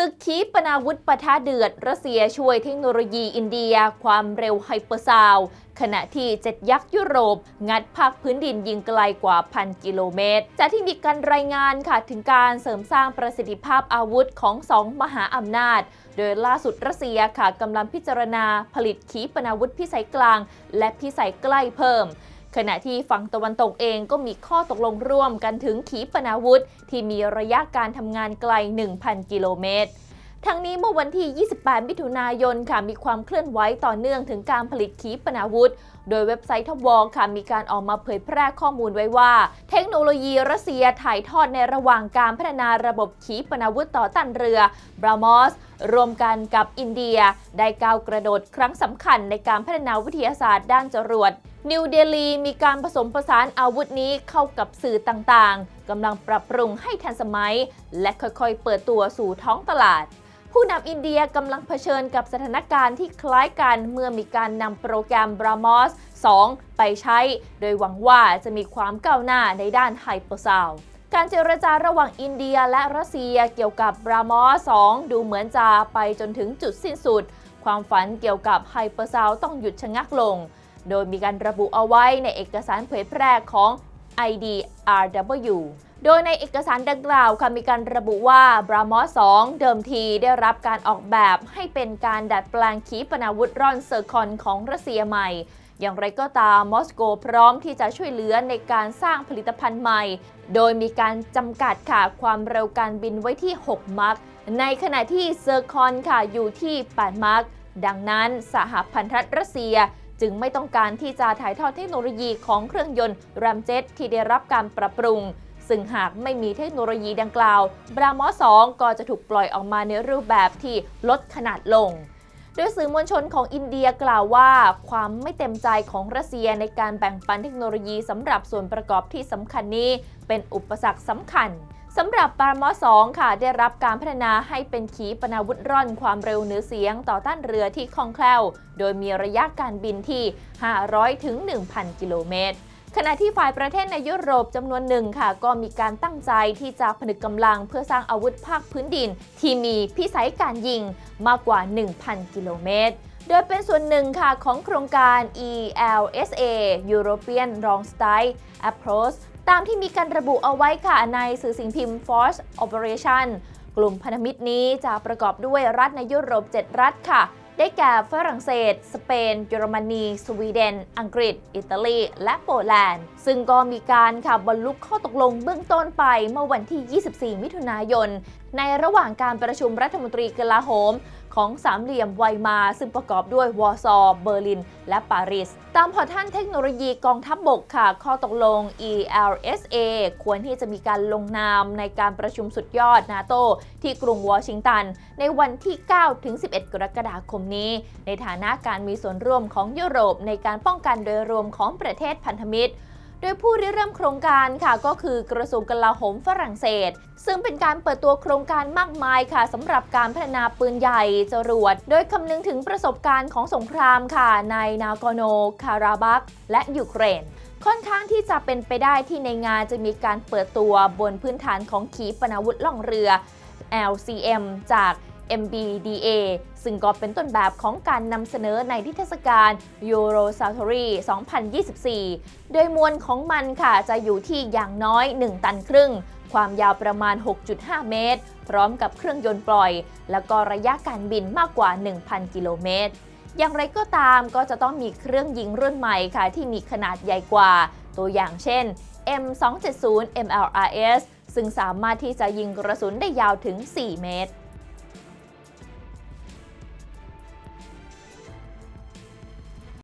ศึกขีปนาวุธปะทะเดือด รัสเซียช่วยเทคโนโลยีอินเดีย ความเร็วไฮเปอร์ซาวขณะที่เจ็ดยักษ์ยุโรป งัดภาคพื้นดินยิงไกลกว่าพันกิโลเมตร จากที่มีการรายงานค่ะถึงการเสริมสร้างประสิทธิภาพอาวุธของสองมหาอำนาจ โดยล่าสุดรัสเซียค่ะกำลังพิจารณาผลิตขีปนาวุธพิสัยกลาง และพิสัยใกล้เพิ่ม ขณะที่ฝั่งตะวันตกเองก็มีข้อตกลงร่วมกันถึงขีปนาวุธ ที่มีระยะการทำงานไกล 1,000 กิโลเมตรทั้งนี้เมื่อวันที่ 28 มิถุนายนค่ะ มีความเคลื่อนไหวต่อเนื่องถึงการผลิตขีปนาวุธ โดยเว็บไซต์ทวอค่ะ มีการออกมาเผยแพร่ข้อมูลไว้ว่า เทคโนโลยีรัสเซียถ่ายทอดในระหว่างการพัฒนาระบบขีปนาวุธต่อต้านเรือ บรามอสรวมกันกับอินเดียได้ก้าวกระโดดครั้งสำคัญในการพัฒนาวิทยาศาสตร์ด้านจรวดนิวเดลีมีการผสมผสานอาวุธนี้เข้ากับสื่อต่างๆกำลังปรับปรุงให้ทันสมัย และค่อยๆ เปิดตัวสู่ท้องตลาด ผู้นำอินเดียกำลังเผชิญกับสถานการณ์ที่คล้ายกันเมื่อมีการนำโปรแกรม BrahMos 2 ไปใช้ โดยหวังว่าจะมีความก้าวหน้าในด้านไฮเปอร์ซาวด์ การเจรจาระหว่างอินเดียและรัสเซียเกี่ยวกับ BrahMos 2ดูเหมือนจะไปจนถึงจุดสิ้นสุด ความฝันเกี่ยวกับไฮเปอร์ซาวด์ต้องหยุดชะงักลง โดยมีการระบุเอาไว้ในเอกสารเผยแพร่ของ IDRW โดยในเอกสารดังกล่าวค่ะมีการระบุว่า BrahMos 2เดิมทีได้รับการออกแบบให้เป็นการดัดแปลงขีปนาวุธร่อนเซอร์คอนของรัสเซียใหม่ อย่างไรก็ตามมอสโกพร้อมที่จะช่วยเหลือในการสร้างผลิตภัณฑ์ใหม่ โดยมีการจำกัดค่ะความเร็วการบินไว้ที่ 6 มัค ในขณะที่เซอร์คอนค่ะอยู่ที่ 8 มัค ดังนั้นสหพันธรัฐรัสเซียจึงไม่ต้องการที่จะถ่ายทอดเทคโนโลยีของเครื่องยนต์แรมเจ็ตที่ได้รับการปรับปรุง ซึ่งหากไม่มีเทคโนโลยีดังกล่าว บรามอส2ก็จะถูกปล่อยออกมาในรูปแบบที่ลดขนาดลง โดยสื่อมวลชนของอินเดียกล่าวว่า ความไม่เต็มใจของรัสเซียในการแบ่งปันเทคโนโลยีสำหรับส่วนประกอบที่สำคัญนี้ เป็นอุปสรรคสำคัญสำหรับบารมอส2ค่ะ ได้รับการพัฒนาให้เป็นขีปนาวุธร่อนความเร็วเหนือเสียงต่อต้านเรือที่คล่องแคล่ว โดยมีระยะการบินที่ 500ถึง1,000 กิโลเมตร ขณะที่ฝ่ายประเทศในยุโรปจำนวนหนึ่งค่ะ ก็มีการตั้งใจที่จะผนึกกำลังเพื่อสร้างอาวุธภาคพื้นดิน ที่มีพิสัยการยิงมากกว่า 1,000 กิโลเมตรโดยเป็นส่วนหนึ่งค่ะของโครงการ ELSA European Long Strike Approach ตามที่มีการระบุเอาไว้ค่ะในสื่อสิ่งพิมพ์ Force Operation กลุ่มพันธมิตรนี้จะประกอบด้วยรัฐในยุโรป 7 รัฐค่ะ ได้แก่ฝรั่งเศส สเปน เยอรมนี สวีเดน อังกฤษ อิตาลี และโปแลนด์ ซึ่งก็มีการค่ะบรรลุข้อตกลงเบื้องต้นไปเมื่อวันที่ 24 มิถุนายน ในระหว่างการประชุมรัฐมนตรีกลาโหม ของสามเหลี่ยมไวมาซึ่งประกอบด้วยวอร์ซอเบอร์ลิน และปารีส ตามพอท่านเทคโนโลยีกองทัพบบกค่ะ ข้อตกลง ELSA ควรที่จะมีการลงนามในการประชุมสุดยอดนาโตที่กรุงวอชิงตัน ในวันที่9ถึง11 กรกฎาคมนี้ ในฐานะการมีส่วนร่วมของยุโรปในการป้องกันโดยรวมของประเทศพันธมิตร โดยผู้ริเริ่มโครงการค่ะก็คือกระทรวงกลาโหมฝรั่งเศส ซึ่งเป็นการเปิดตัวโครงการมากมายค่ะสำหรับการพัฒนาปืนใหญ่จรวด โดยคำนึงถึงประสบการณ์ของสงครามค่ะในนากโน คาราบักและยูเครนค่อนข้างที่จะเป็นไปได้ที่ในงานจะมีการเปิดตัวบนพื้นฐานของขีปนาวุธล่องเรือ LCM จาก MBDA ซึ่งก็เป็นต้นแบบของการนำเสนอในนิทรรศการ Euro s a t o r y 2024 โดยมวลของมันค่ะจะอยู่ที่อย่างน้อย 1 ตันครึ่ง ความยาวประมาณ 6.5 เมตร พร้อมกับเครื่องยนต์ปล่อย แล้วก็ระยะการบินมากกว่า 1,000 กิโลเมตร อย่างไรก็ตามก็จะต้องมีเครื่องยิงรุ่นใหม่ค่ะที่มีขนาดใหญ่กว่า ตัวอย่างเช่น M270 MLRS ซึ่งสามารถที่จะยิงกระสุนได้ยาวถึง 4 เมตร